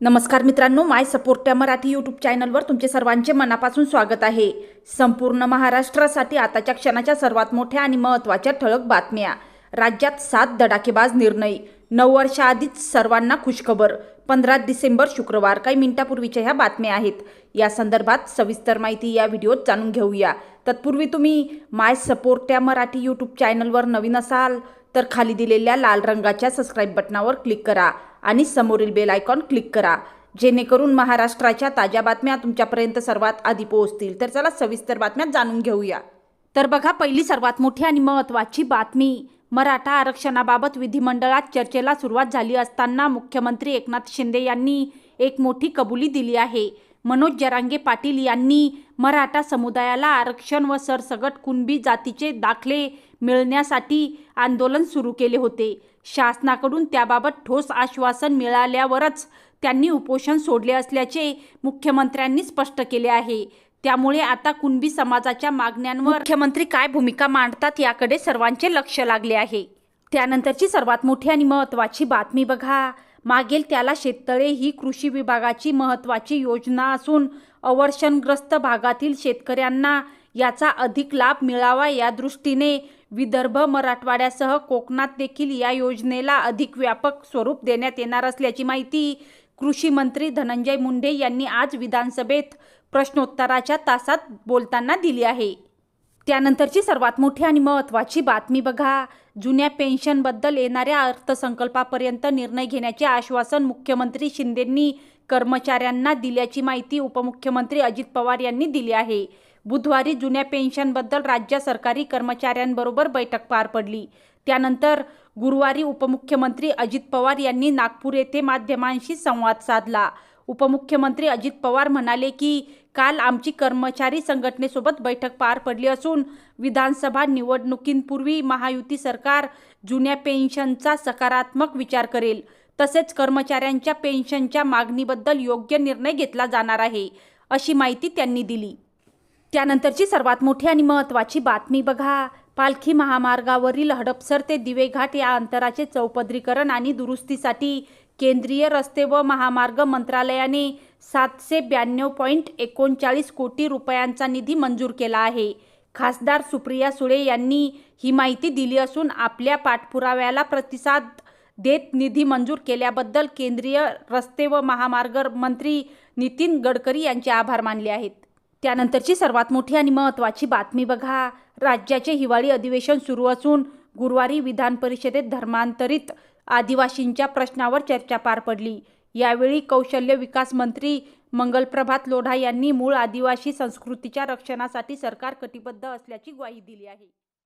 नमस्कार मित्रांनो माय support Marathi YouTube चॅनलवर तुमचे सर्वांचे मनापासून स्वागत आहे. संपूर्ण महाराष्ट्रासाठी आताच्या क्षणाच्या सर्वात मोठ्या आणि महत्त्वाच्या ठळक बातम्या. राज्यात सात धडाकेबाज निर्णय. नऊ वर्षाआधीच सर्वांना खुशखबर. पंधरा डिसेंबर शुक्रवार काही मिनिटापूर्वीच्या ह्या बातम्या आहेत. या संदर्भात सविस्तर माहिती या व्हिडिओत जाणून घेऊया. तत्पूर्वी तुम्ही माय सपोर्ट या मराठी यूट्यूब चॅनलवर नवीन असाल तर खाली दिलेल्या लाल रंगाच्या सबस्क्राईब बटनावर क्लिक करा. आणि समोरील बेल आयकॉन क्लिक करा. जेणेकरून महाराष्ट्राच्या ताज्या बातम्या तुमच्यापर्यंत सर्वात आधी पोहोचतील. तर चला सविस्तर बातम्या जाणून घेऊया. तर बघा पहिली सर्वात मोठी आणि महत्त्वाची बातमी मराठा आरक्षणाबाबत विधिमंडळात चर्चेला सुरुवात झाली असताना मुख्यमंत्री एकनाथ शिंदे यांनी एक मोठी कबुली दिली आहे. मनोज जरांगे पाटील यांनी मराठा समुदायाला आरक्षण व सरसगट कुणबी जातीचे दाखले मिळण्यासाठी आंदोलन सुरू केले होते. शासनाकडून त्याबाबत ठोस आश्वासन मिळाल्यावरच त्यांनी उपोषण सोडले असल्याचे मुख्यमंत्र्यांनी स्पष्ट केले आहे. त्यामुळे आता कुणबी समाजाच्या मागण्यांवर मुख्यमंत्री काय भूमिका मांडतात याकडे सर्वांचे लक्ष लागले आहे. त्यानंतरची सर्वात मोठी आणि महत्त्वाची बातमी बघा. मागेल त्याला शेततळे ही कृषी विभागाची महत्त्वाची योजना असून अवर्षणग्रस्त भागातील शेतकऱ्यांना याचा अधिक लाभ मिळावा या दृष्टीने विदर्भ मराठवाड्यासह कोकणात देखील या योजनेला अधिक व्यापक स्वरूप देण्यात येणार असल्याची माहिती कृषी मंत्री धनंजय मुंडे यांनी आज विधानसभेत प्रश्नोत्तराच्या तासात बोलताना दिली आहे. त्यानंतरची सर्वात मोठी आणि महत्त्वाची बातमी बघा. जुन्या पेन्शनबद्दल येणाऱ्या अर्थसंकल्पापर्यंत निर्णय घेण्याचे आश्वासन मुख्यमंत्री शिंदेंनी कर्मचाऱ्यांना दिल्याची माहिती उपमुख्यमंत्री अजित पवार यांनी दिली आहे. बुधवारी जुन्या पेन्शनबद्दल राज्य सरकारी कर्मचाऱ्यांबरोबर बैठक पार पडली. त्यानंतर गुरुवारी उपमुख्यमंत्री अजित पवार यांनी नागपूर येथे माध्यमांशी संवाद साधला. उपमुख्यमंत्री अजित पवार म्हणाले की काल आमची कर्मचारी संघटनेसोबत बैठक पार पडली असून विधानसभा निवडणुकींपूर्वी महायुती सरकार जुन्या पेन्शनचा सकारात्मक विचार करेल. तसेच कर्मचाऱ्यांच्या पेन्शनच्या मागणीबद्दल योग्य निर्णय घेतला जाणार आहे अशी माहिती त्यांनी दिली. त्यानंतरची सर्वात मोठी आणि महत्त्वाची बातमी बघा. पालखी महामार्गावरील हडपसर ते दिवेघाट या अंतराचे चौपदरीकरण आणि दुरुस्तीसाठी केंद्रीय रस्ते व महामार्ग मंत्रालयाने सातशे ब्याण्णव पॉईंट एकोणचाळीस कोटी रुपयांचा निधी मंजूर केला आहे. खासदार सुप्रिया सुळे यांनी ही माहिती दिली असून आपल्या पाठपुराव्याला प्रतिसाद देत निधी मंजूर केल्याबद्दल केंद्रीय रस्ते व महामार्ग मंत्री नितीन गडकरी यांचे आभार मानले आहेत. त्यानंतरची सर्वात मोठी आणि महत्त्वाची बातमी बघा. राज्याचे हिवाळी अधिवेशन सुरू असून गुरुवारी विधान परिषदेत धर्मांतरित आदिवासींच्या प्रश्नावर चर्चा पार पडली. यावेळी कौशल्य विकास मंत्री मंगलप्रभात लोढा यांनी मूळ आदिवासी संस्कृतीच्या रक्षणासाठी सरकार कटिबद्ध असल्याची ग्वाही दिली आहे.